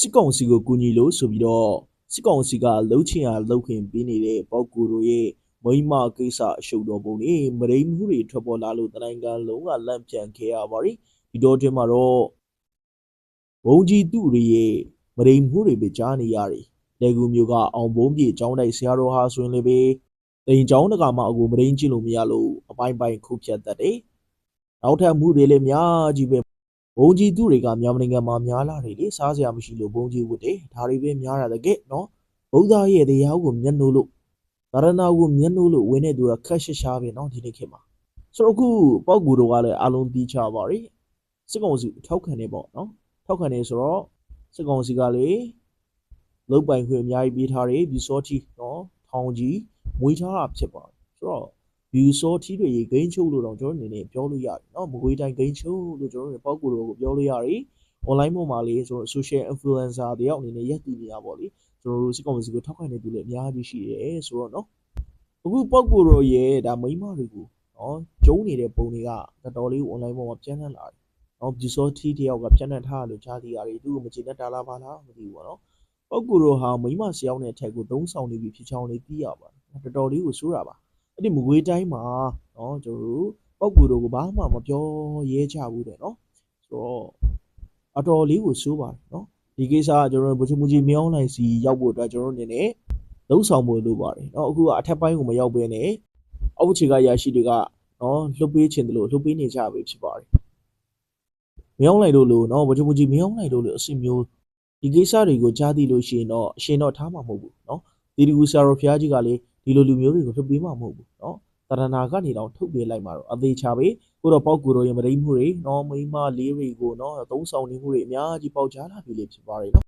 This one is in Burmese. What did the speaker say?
စစ်ကောင်စီကိုကူညီလို့ဆိုပြီးတော့စစ်ကောင်စီကလှုပ်ချင်ရလှုပ်ခင်ပေးနေတဲ့ပေါက်ကူတို့ရဲ့မိမကိစ္စအရှုပ်တော်ပုံတွေမရိမှုတွေထွက်ပေါ်လာလို့တနိုင်ငံလုံးကလန့်ပြန်ခဲ့ရပါတယ်ဒီတော့တွင်မှာတော့ဘုံကြီးသူတွေရဲ့မရိမှုတွေပဲကြားနေရတယ်လေကူမျိုးကအောင်ဘုံပြေចောင်းတိုက်ဆရာတော်ဟာဆိုရင်လည်းပဲတိန်ចောင်းတကာမှအကူမရင်းကျင်လို့မရလို့အပိုင်းပိုင်းခုတ်ဖြတ်တတ်တယ်နောက်ထပ်မှုတွေလည်းအများကြီးပဲ ဘုံကြီးသူတွေကမြန်မာနိုင်ငံမှာများလာတယ်လေစားစရာမရှိလို့ဘုံကြီးဝတ်တယ်ဒါတွေပဲများတာတကယ်နော်ဗုဒ္ဓရဲ့တရားကိုမျက်နှိုးလို့သာရဏကိုမျက်နှိုးလို့ဝင်တဲ့သူကခက်ရှရှားပဲနော်ဒီနေ့ခေတ်မှာဆိုတော့အခုပောက်ကူတို့ကလည်းအလုံးတီးချပါရီစစ်ကောင်စီထောက်ခံနေပေါ့နော်ထောက်ခံနေဆိုတော့စစ်ကောင်စီကလေလုတ်ပိုင်ခွင့်အများကြီးပေးထားတယ်ဘီစောတီနော်ထောင်ကြီးမွေးထားတာဖြစ်ပါတယ်ဆိုတော့ view စောထီးတွေရေဂိမ်းချုပ်လို့တော့ကျွန်တော်အနေနဲ့ပြောလို့ရတယ်เนาะမကွေးတိုင်းဂိမ်းချုပ်လို့ကျွန်တော်တို့ပေါက်ကူတို့ကိုပြောလို့ရတယ် online ပေါ်မှာလေးဆိုတော့ social influencer တယောက်အနေနဲ့ရက်တည်နေတာပေါ့လေကျွန်တော်တို့စစ်ကောင်စီကိုထောက်ခံနေသူလည်းအများကြီးရှိတယ်ဆိုတော့เนาะအခုပေါက်ကူတို့ရဲ့ဒါမိန်းမတွေကိုเนาะကျုံနေတဲ့ပုံတွေကတော်တော်လေး online ပေါ်မှာပြန့်နှံ့လာတယ်เนาะ view စောထီးတယောက်ကပြန့်နှံ့ထားတယ်လို့ကြားသိရတယ်သူ့ကိုမကျေနပ်တာလားဘာလားမသိဘူးပေါ့เนาะပေါက်ကူတို့ဟာမိန်းမဆရာနဲ့အထက်ကိုသုံးဆောင်နေပြီဖြစ်ချောင်းလေးသိရပါတယ်တော်တော်လေးကိုဆိုးတာပါ အဲ့ဒီမကွေးတိုင်းမှာနော်ကျွန်တော်တို့ပောက်ကူတို့ကဘာမှမပြောရဲချဘူးတဲ့နော်ဆိုတော့အတော်လေးကိုစိုးပါတယ်နော်ဒီကိစ္စကကျွန်တော်တို့ဘုချမကြီးမြောင်းလိုက်စီရောက်ဖို့အတွက်ကျွန်တော်တို့နေနေလုံဆောင်ဖို့လိုပါတယ်နော်အခုကအထက်ပိုင်းကိုမရောက်ဘဲနဲ့အောက်ခြေကရရှိတွေကနော်လှုပ်ပေးခြင်းတလို့လှုပ်ပေးနေကြပြီဖြစ်ပါတယ်မြောင်းလိုက်တို့လို့နော်ဘုချမကြီးမြောင်းလိုက်တို့လို့အစီမျိုးဒီကိစ္စတွေကိုကြားသိလို့ရှိရင်တော့အရှင်တော့ထားမှာမဟုတ်ဘူးနော်ဒီဒီကူဆရာတော်ဖျားကြီးကလည်း ဒီလိုလူမျိုးတွေကိုထုတ်ပေးမှာမဟုတ်ဘူးเนาะတရဏာကနေတော့ထုတ်ပေးလိုက်မှာတော့အသေးချပဲကိုတော့ပေါက်ကူတော့ရမရိမှုတွေเนาะမိန်းမလေးတွေကိုเนาะသုံးဆောင်နေမှုတွေအများကြီးပေါက်ကြားလာပြီလေဖြစ်ပါတယ်เนาะ